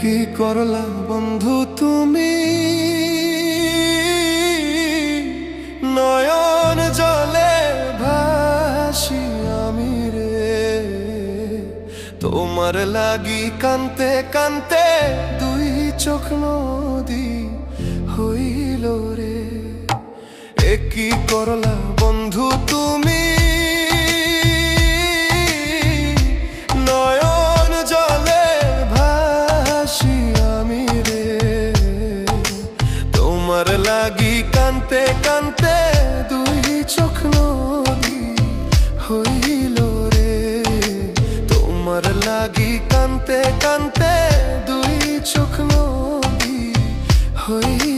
কি করলা বন্ধু তুমি? নয়ন জলে ভাসি আমি রে। তোমার লাগি কানতে কানতে দুই চোখ নদী হইল রে। এ কি করলা বন্ধু তুমি? কান্তে কানতে দুই চোখ নদী হইল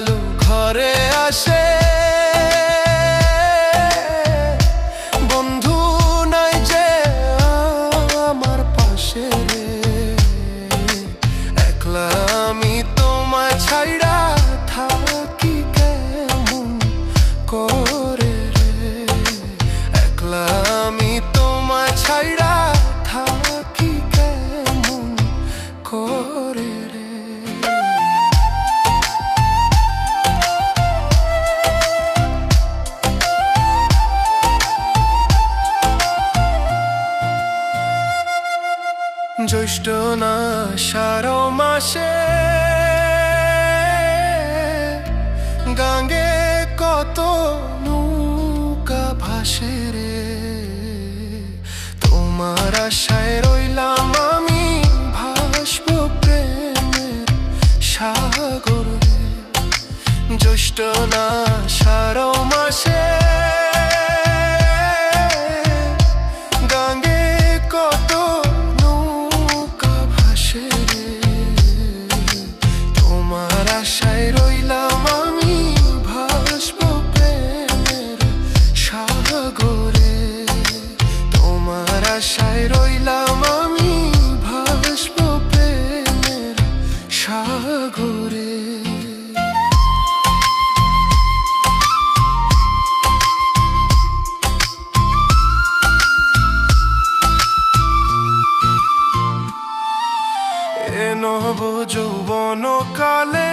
চাঁদের ঘরে আসে। জ্যৈষ্ঠ না সারো মাসে গাঙ্গে কত আশায় রইলাম আমি ভাসব প্রেমের সাগরে। নব যৌবন কালে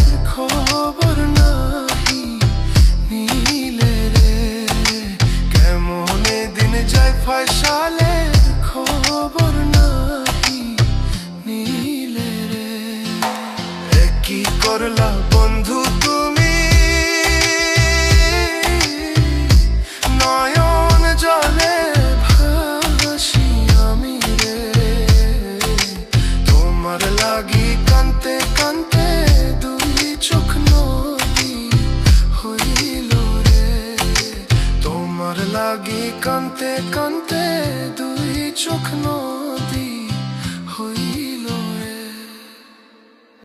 লাগি কান্তে কান্তে দুই চোখ নদী